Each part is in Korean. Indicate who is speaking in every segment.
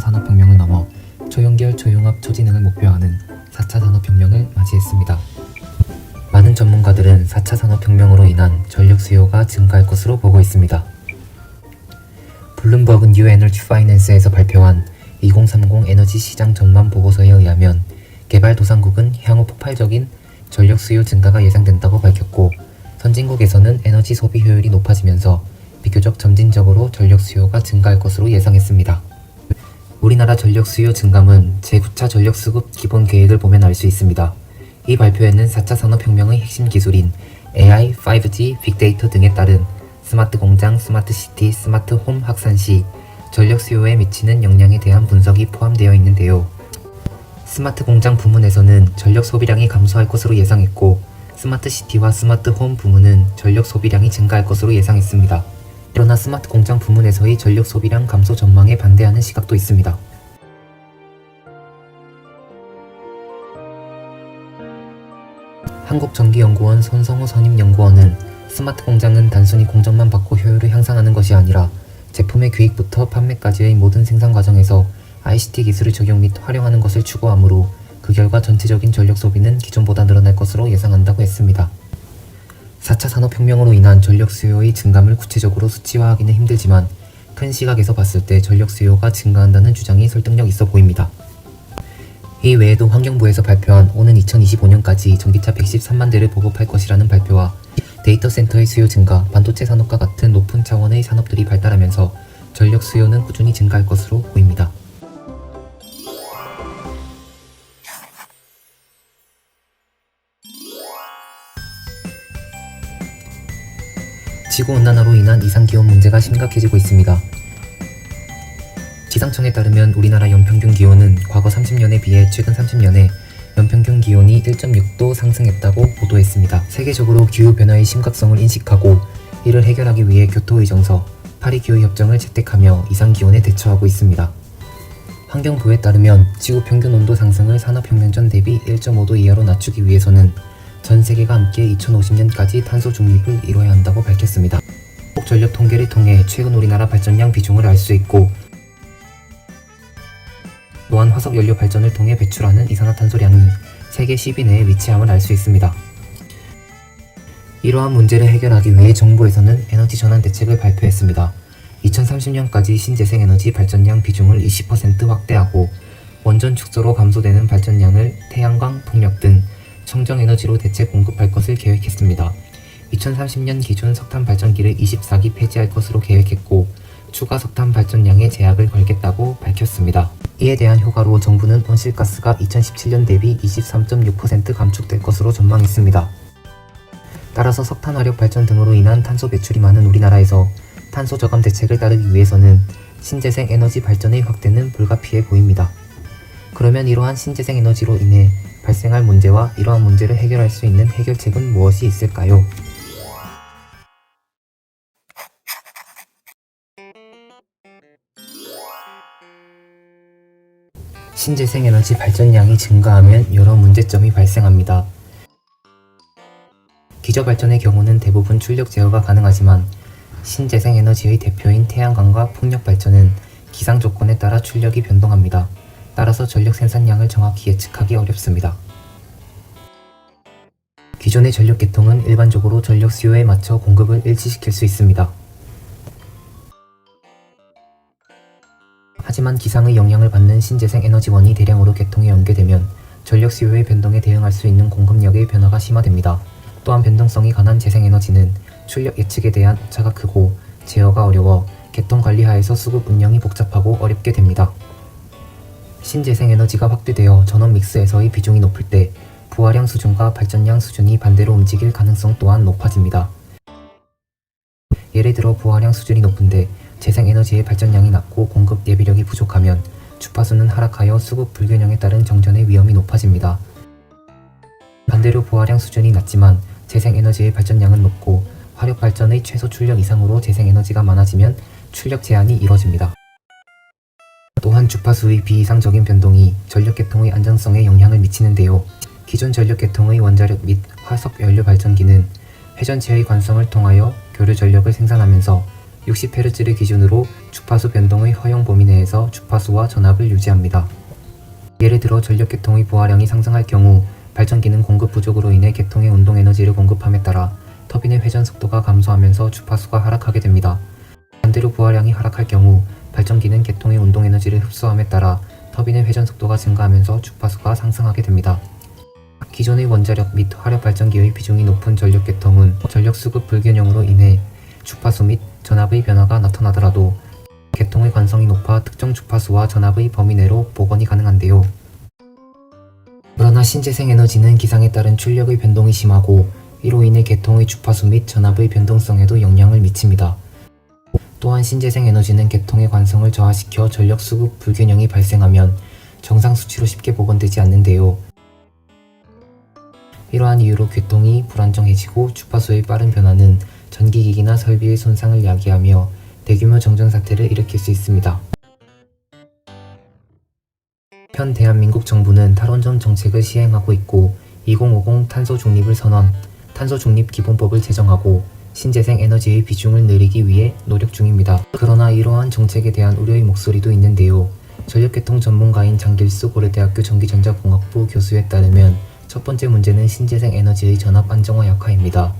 Speaker 1: 산업혁명을 넘어 초연결 초융합 초진행을 목표하는 4차 산업혁명을 맞이했습니다. 많은 전문가들은 4차 산업혁명으로 인한 전력 수요가 증가할 것으로 보고 있습니다. 블룸버그 뉴 에너지 파이낸스에서 발표한 2030 에너지 시장 전망 보고서에 의하면 개발도상국은 향후 폭발적인 전력 수요 증가가 예상된다고 밝혔고 선진국에서는 에너지 소비 효율이 높아지면서 비교적 점진적으로 전력 수요가 증가할 것으로 예상했습니다. 우리나라 전력 수요 증감은 제9차 전력 수급 기본 계획을 보면 알 수 있습니다. 이 발표에는 4차 산업혁명의 핵심 기술인 AI, 5G, 빅데이터 등에 따른 스마트 공장, 스마트 시티, 스마트 홈 확산 시 전력 수요에 미치는 영향에 대한 분석이 포함되어 있는데요. 스마트 공장 부문에서는 전력 소비량이 감소할 것으로 예상했고 스마트 시티와 스마트 홈 부문은 전력 소비량이 증가할 것으로 예상했습니다. 그러나 스마트 공장 부문에서의 전력 소비량 감소 전망에 반대하는 시각도 있습니다. 한국전기연구원 손성호 선임연구원은 스마트 공장은 단순히 공정만 받고 효율을 향상하는 것이 아니라 제품의 기획부터 판매까지의 모든 생산 과정에서 ICT 기술을 적용 및 활용하는 것을 추구하므로 그 결과 전체적인 전력 소비는 기존보다 늘어날 것으로 예상한다고 했습니다. 4차 산업혁명으로 인한 전력 수요의 증감을 구체적으로 수치화하기는 힘들지만 큰 시각에서 봤을 때 전력 수요가 증가한다는 주장이 설득력 있어 보입니다. 이 외에도 환경부에서 발표한 오는 2025년까지 전기차 113만 대를 보급할 것이라는 발표와 데이터 센터의 수요 증가, 반도체 산업과 같은 높은 차원의 산업들이 발달하면서 전력 수요는 꾸준히 증가할 것으로 보입니다. 지구온난화로 인한 이상기온 문제가 심각해지고 있습니다. 기상청에 따르면 우리나라 연평균 기온은 과거 30년에 비해 최근 30년에 연평균 기온이 1.6도 상승했다고 보도했습니다. 세계적으로 기후 변화의 심각성을 인식하고 이를 해결하기 위해 교토의정서, 파리 기후 협정을 채택하며 이상 기온에 대처하고 있습니다. 환경부에 따르면 지구 평균 온도 상승을 산업 혁명 전 대비 1.5도 이하로 낮추기 위해서는 전 세계가 함께 2050년까지 탄소 중립을 이뤄야 한다고 밝혔습니다. 전력 통계를 통해 최근 우리나라 발전량 비중을 알 수 있고 또한 화석 연료 발전을 통해 배출하는 이산화탄소량이 세계 10위 내에 위치함을 알 수 있습니다. 이러한 문제를 해결하기 위해 정부에서는 에너지 전환 대책을 발표했습니다. 2030년까지 신재생 에너지 발전량 비중을 20% 확대하고 원전 축소로 감소되는 발전량을 태양광, 풍력 등 청정 에너지로 대체 공급할 것을 계획했습니다. 2030년 기준 석탄 발전기를 24기 폐지할 것으로 계획했고 추가 석탄 발전량에 제약을 걸겠다고 밝혔습니다. 이에 대한 효과로 정부는 온실가스가 2017년 대비 23.6% 감축될 것으로 전망했습니다. 따라서 석탄 화력 발전 등으로 인한 탄소 배출이 많은 우리나라에서 탄소 저감 대책을 따르기 위해서는 신재생 에너지 발전의 확대는 불가피해 보입니다. 그러면 이러한 신재생 에너지로 인해 발생할 문제와 이러한 문제를 해결할 수 있는 해결책은 무엇이 있을까요? 신재생 에너지 발전량이 증가하면 여러 문제점이 발생합니다. 기저 발전의 경우는 대부분 출력 제어가 가능하지만 신재생 에너지의 대표인 태양광과 풍력 발전은 기상 조건에 따라 출력이 변동합니다. 따라서 전력 생산량을 정확히 예측하기 어렵습니다. 기존의 전력 계통은 일반적으로 전력 수요에 맞춰 공급을 일치시킬 수 있습니다. 하지만 기상의 영향을 받는 신재생 에너지원이 대량으로 개통에 연계되면 전력 수요의 변동에 대응할 수 있는 공급력의 변화가 심화됩니다. 또한 변동성이 강한 재생에너지는 출력 예측에 대한 오차가 크고 제어가 어려워 개통 관리하에서 수급 운영이 복잡하고 어렵게 됩니다. 신재생에너지가 확대되어 전원 믹스에서의 비중이 높을 때 부하량 수준과 발전량 수준이 반대로 움직일 가능성 또한 높아집니다. 예를 들어 부하량 수준이 높은데 재생에너지의 발전량이 낮고 공급 예비력이 부족하면 주파수는 하락하여 수급 불균형에 따른 정전의 위험이 높아집니다. 반대로 부하량 수준이 낮지만 재생에너지의 발전량은 높고 화력 발전의 최소 출력 이상으로 재생에너지가 많아지면 출력 제한이 이뤄집니다. 또한 주파수의 비이상적인 변동이 전력 계통의 안정성에 영향을 미치는데요. 기존 전력 계통의 원자력 및 화석 연료 발전기는 회전체의 관성을 통하여 교류 전력을 생산하면서 60Hz를 기준으로 주파수 변동의 허용 범위 내에서 주파수와 전압을 유지합니다. 예를 들어 전력 계통의 부하량이 상승할 경우 발전기는 공급 부족으로 인해 계통의 운동 에너지를 공급함에 따라 터빈의 회전 속도가 감소하면서 주파수가 하락하게 됩니다. 반대로 부하량이 하락할 경우 발전기는 계통의 운동 에너지를 흡수함에 따라 터빈의 회전 속도가 증가하면서 주파수가 상승하게 됩니다. 기존의 원자력 및 화력 발전기의 비중이 높은 전력 계통은 전력 수급 불균형으로 인해 주파수 및 전압의 변화가 나타나더라도 계통의 관성이 높아 특정 주파수와 전압의 범위 내로 복원이 가능한데요. 그러나 신재생 에너지는 기상에 따른 출력의 변동이 심하고 이로 인해 계통의 주파수 및 전압의 변동성에도 영향을 미칩니다. 또한 신재생 에너지는 계통의 관성을 저하시켜 전력 수급 불균형이 발생하면 정상 수치로 쉽게 복원되지 않는데요. 이러한 이유로 계통이 불안정해지고 주파수의 빠른 변화는 전기기기나 설비의 손상을 야기하며 대규모 정전 사태를 일으킬 수 있습니다. 현 대한민국 정부는 탈원전 정책을 시행하고 있고 2050 탄소 중립을 선언, 탄소 중립 기본법을 제정하고 신재생 에너지의 비중을 늘리기 위해 노력 중입니다. 그러나 이러한 정책에 대한 우려의 목소리도 있는데요. 전력계통 전문가인 장길수 고려대학교 전기전자공학부 교수에 따르면 첫 번째 문제는 신재생 에너지의 전압 안정화 약화입니다.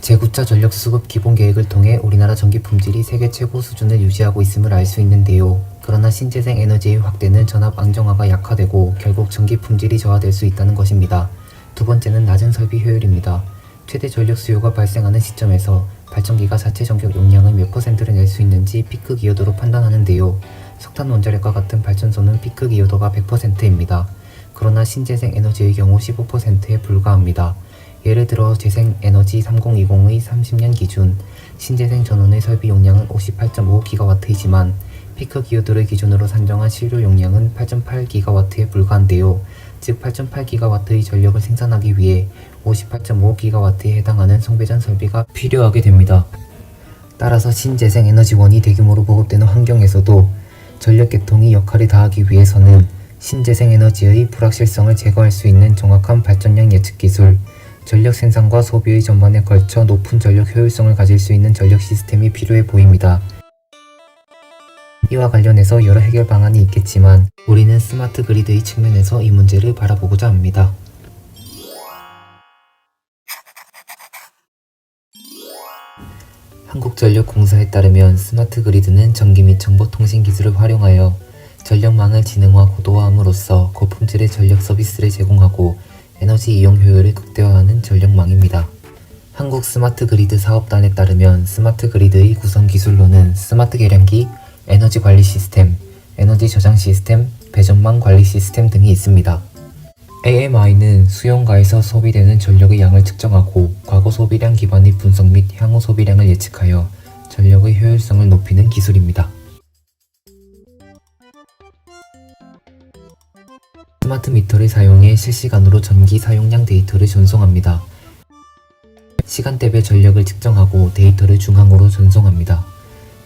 Speaker 1: 제9차 전력 수급 기본 계획을 통해 우리나라 전기 품질이 세계 최고 수준을 유지하고 있음을 알 수 있는데요. 그러나 신재생 에너지의 확대는 전압 안정화가 약화되고 결국 전기 품질이 저하될 수 있다는 것입니다. 두 번째는 낮은 설비 효율입니다. 최대 전력 수요가 발생하는 시점에서 발전기가 자체 전격 용량의 몇 퍼센트를 낼 수 있는지 피크 기여도로 판단하는데요. 석탄 원자력과 같은 발전소는 피크 기여도가 100%입니다. 그러나 신재생 에너지의 경우 15%에 불과합니다. 예를 들어 재생에너지 3020의 30년 기준 신재생 전원의 설비 용량은 58.5GW이지만 피크 기여도를 기준으로 산정한 실효 용량은 8.8GW에 불과한데요. 즉 8.8GW의 전력을 생산하기 위해 58.5GW에 해당하는 송배전 설비가 필요하게 됩니다. 따라서 신재생 에너지원이 대규모로 보급되는 환경에서도 전력 계통이 역할을 다하기 위해서는 신재생 에너지의 불확실성을 제거할 수 있는 정확한 발전량 예측 기술, 전력 생산과 소비의 전반에 걸쳐 높은 전력 효율성을 가질 수 있는 전력 시스템이 필요해 보입니다. 이와 관련해서 여러 해결 방안이 있겠지만 우리는 스마트 그리드의 측면에서 이 문제를 바라보고자 합니다. 한국전력공사에 따르면 스마트 그리드는 전기 및 정보통신 기술을 활용하여 전력망을 지능화 고도화함으로써 고품질의 전력 서비스를 제공하고 에너지 이용 효율을 극대화하는 전력망입니다. 한국 스마트 그리드 사업단에 따르면 스마트 그리드의 구성 기술로는 스마트 계량기, 에너지 관리 시스템, 에너지 저장 시스템, 배전망 관리 시스템 등이 있습니다. AMI는 수용가에서 소비되는 전력의 양을 측정하고 과거 소비량 기반의 분석 및 향후 소비량을 예측하여 전력의 효율성을 높이는 기술입니다. 스마트 미터를 사용해 실시간으로 전기 사용량 데이터를 전송합니다. 시간대별 전력을 측정하고 데이터를 중앙으로 전송합니다.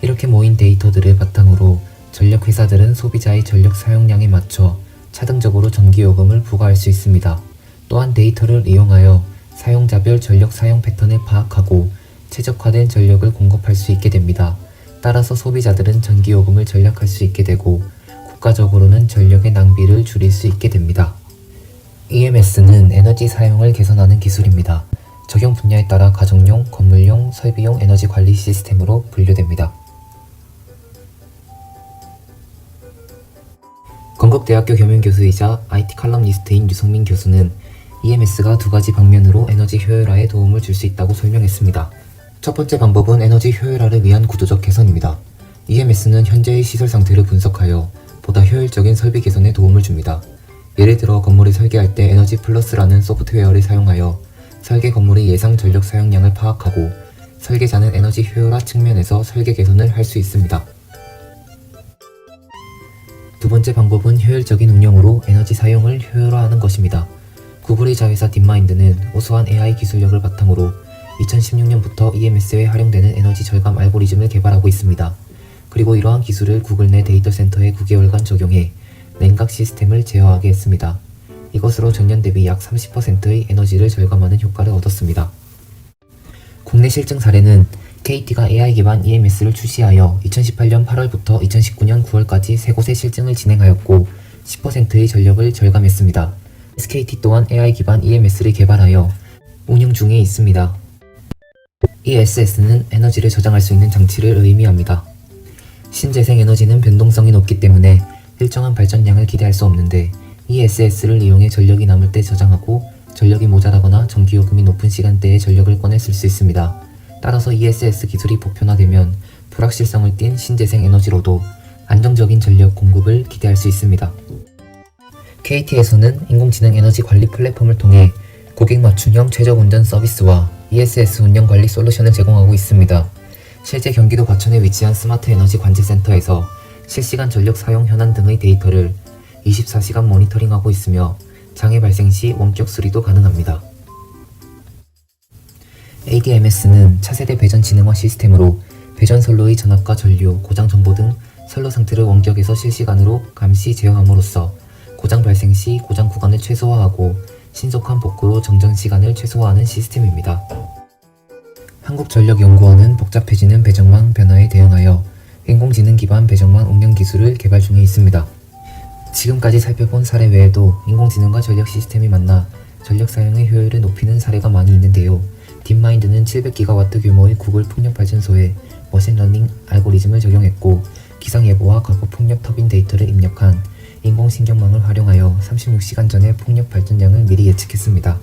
Speaker 1: 이렇게 모인 데이터들을 바탕으로 전력 회사들은 소비자의 전력 사용량에 맞춰 차등적으로 전기요금을 부과할 수 있습니다. 또한 데이터를 이용하여 사용자별 전력 사용 패턴을 파악하고 최적화된 전력을 공급할 수 있게 됩니다. 따라서 소비자들은 전기요금을 절약할 수 있게 되고 국가적으로는 전력의 낭비를 줄일 수 있게 됩니다. EMS는 에너지 사용을 개선하는 기술입니다. 적용 분야에 따라 가정용, 건물용, 설비용 에너지 관리 시스템으로 분류됩니다. 건국대학교 겸임교수이자 IT 칼럼니스트인 유성민 교수는 EMS가 두 가지 방면으로 에너지 효율화에 도움을 줄 수 있다고 설명했습니다. 첫 번째 방법은 에너지 효율화를 위한 구조적 개선입니다. EMS는 현재의 시설 상태를 분석하여 보다 효율적인 설비 개선에 도움을 줍니다. 예를 들어 건물을 설계할 때 에너지 플러스라는 소프트웨어를 사용하여 설계 건물의 예상 전력 사용량을 파악하고 설계자는 에너지 효율화 측면에서 설계 개선을 할 수 있습니다. 두 번째 방법은 효율적인 운영으로 에너지 사용을 효율화하는 것입니다. 구글의 자회사 딥마인드는 우수한 AI 기술력을 바탕으로 2016년부터 EMS에 활용되는 에너지 절감 알고리즘을 개발하고 있습니다. 그리고 이러한 기술을 구글 내 데이터 센터에 9개월간 적용해 냉각 시스템을 제어하게 했습니다. 이것으로 전년 대비 약 30%의 에너지를 절감하는 효과를 얻었습니다. 국내 실증 사례는 KT가 AI 기반 EMS를 출시하여 2018년 8월부터 2019년 9월까지 세 곳의 실증을 진행하였고 10%의 전력을 절감했습니다. SKT 또한 AI 기반 EMS를 개발하여 운영 중에 있습니다. 이 SS는 에너지를 저장할 수 있는 장치를 의미합니다. 신재생 에너지는 변동성이 높기 때문에 일정한 발전량을 기대할 수 없는데 이 SS를 이용해 전력이 남을 때 저장하고 전력이 모자라거나 전기요금이 높은 시간대에 전력을 쓸수 있습니다. 따라서 ESS 기술이 보편화되면 불확실성을 띤 신재생 에너지로도 안정적인 전력 공급을 기대할 수 있습니다. KT에서는 인공지능 에너지 관리 플랫폼을 통해 고객 맞춤형 최적 운전 서비스와 ESS 운영 관리 솔루션을 제공하고 있습니다. 실제 경기도 과천에 위치한 스마트 에너지 관제 센터에서 실시간 전력 사용 현황 등의 데이터를 24시간 모니터링하고 있으며 장애 발생 시 원격 수리도 가능합니다. ADMS는 차세대 배전 지능화 시스템으로 배전 선로의 전압과 전류, 고장 정보 등 선로 상태를 원격에서 실시간으로 감시 제어함으로써 고장 발생 시 고장 구간을 최소화하고 신속한 복구로 정전 시간을 최소화하는 시스템입니다. 한국전력연구원은 복잡해지는 배정망 변화에 대응하여 인공지능 기반 배정망 운영 기술을 개발 중에 있습니다. 지금까지 살펴본 사례 외에도 인공지능과 전력 시스템이 만나 전력 사용의 효율을 높이는 사례가 많이 있는데요. 딥마인드는 700기가와트 규모의 구글 풍력 발전소에 머신러닝 알고리즘을 적용했고 기상 예보와 과거 풍력 터빈 데이터를 입력한 인공신경망을 활용하여 36시간 전에 풍력 발전량을 미리 예측했습니다.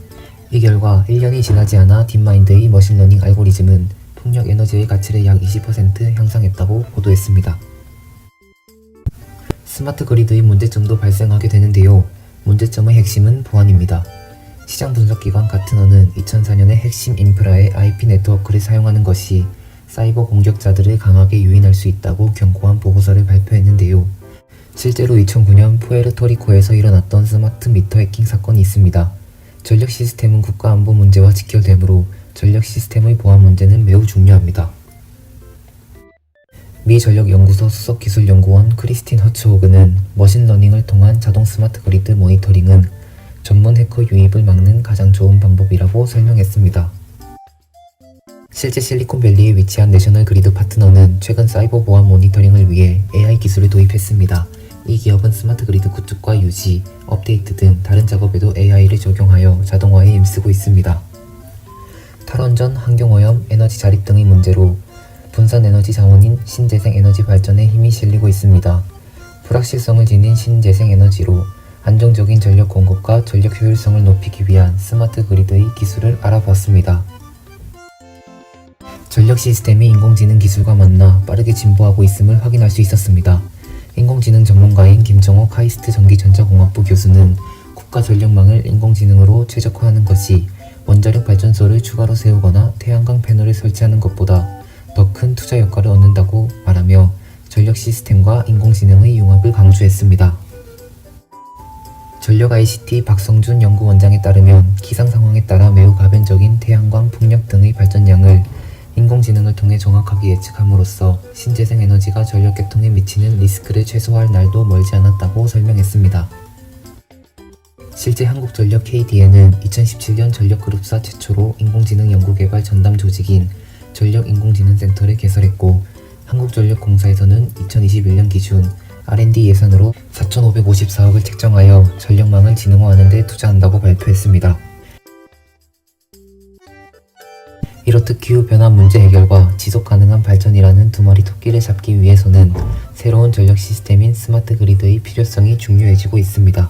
Speaker 1: 이 결과 1년이 지나지 않아 딥마인드의 머신러닝 알고리즘은 풍력 에너지의 가치를 약 20% 향상했다고 보도했습니다. 스마트 그리드의 문제점도 발생하게 되는데요. 문제점의 핵심은 보안입니다. 시장 분석기관 가트너는 2004년에 핵심 인프라의 IP 네트워크를 사용하는 것이 사이버 공격자들을 강하게 유인할 수 있다고 경고한 보고서를 발표했는데요. 실제로 2009년 푸에르토리코에서 일어났던 스마트 미터 해킹 사건이 있습니다. 전력 시스템은 국가 안보 문제와 직결되므로 전력 시스템의 보안 문제는 매우 중요합니다. 미 전력연구소 수석기술연구원 크리스틴 허츠호그는 머신러닝을 통한 자동 스마트 그리드 모니터링은 전문 해커 유입을 막는 가장 좋은 방법이라고 설명했습니다. 실제 실리콘밸리에 위치한 내셔널 그리드 파트너는 최근 사이버 보안 모니터링을 위해 AI 기술을 도입했습니다. 이 기업은 스마트 그리드 구축과 유지, 업데이트 등 다른 작업에도 AI를 적용하여 자동화에 힘쓰고 있습니다. 탈원전, 환경오염, 에너지 자립 등의 문제로 분산 에너지 자원인 신재생 에너지 발전에 힘이 실리고 있습니다. 불확실성을 지닌 신재생 에너지로 안정적인 전력 공급과 전력 효율성을 높이기 위한 스마트 그리드의 기술을 알아보았습니다. 전력 시스템이 인공지능 기술과 만나 빠르게 진보하고 있음을 확인할 수 있었습니다. 인공지능 전문가인 김정호 카이스트 전기전자공학부 교수는 국가 전력망을 인공지능으로 최적화하는 것이 원자력 발전소를 추가로 세우거나 태양광 패널을 설치하는 것보다 더 큰 투자 효과를 얻는다고 말하며 전력 시스템과 인공지능의 융합을 강조했습니다. 전력 ICT 박성준 연구원장에 따르면 기상 상황에 따라 매우 가변적인 태양광, 풍력 등의 발전량을 인공지능을 통해 정확하게 예측함으로써 신재생 에너지가 전력 계통에 미치는 리스크를 최소화할 날도 멀지 않았다고 설명했습니다. 실제 한국전력 KD에는 2017년 전력그룹사 최초로 인공지능 연구개발 전담 조직인 전력인공지능센터를 개설했고 한국전력공사에서는 2021년 기준 R&D 예산으로 4,554억을 책정하여 전력망을 지능화하는 데 투자한다고 발표했습니다. 이렇듯 기후변화 문제 해결과 지속 가능한 발전이라는 두 마리 토끼를 잡기 위해서는 새로운 전력 시스템인 스마트 그리드의 필요성이 중요해지고 있습니다.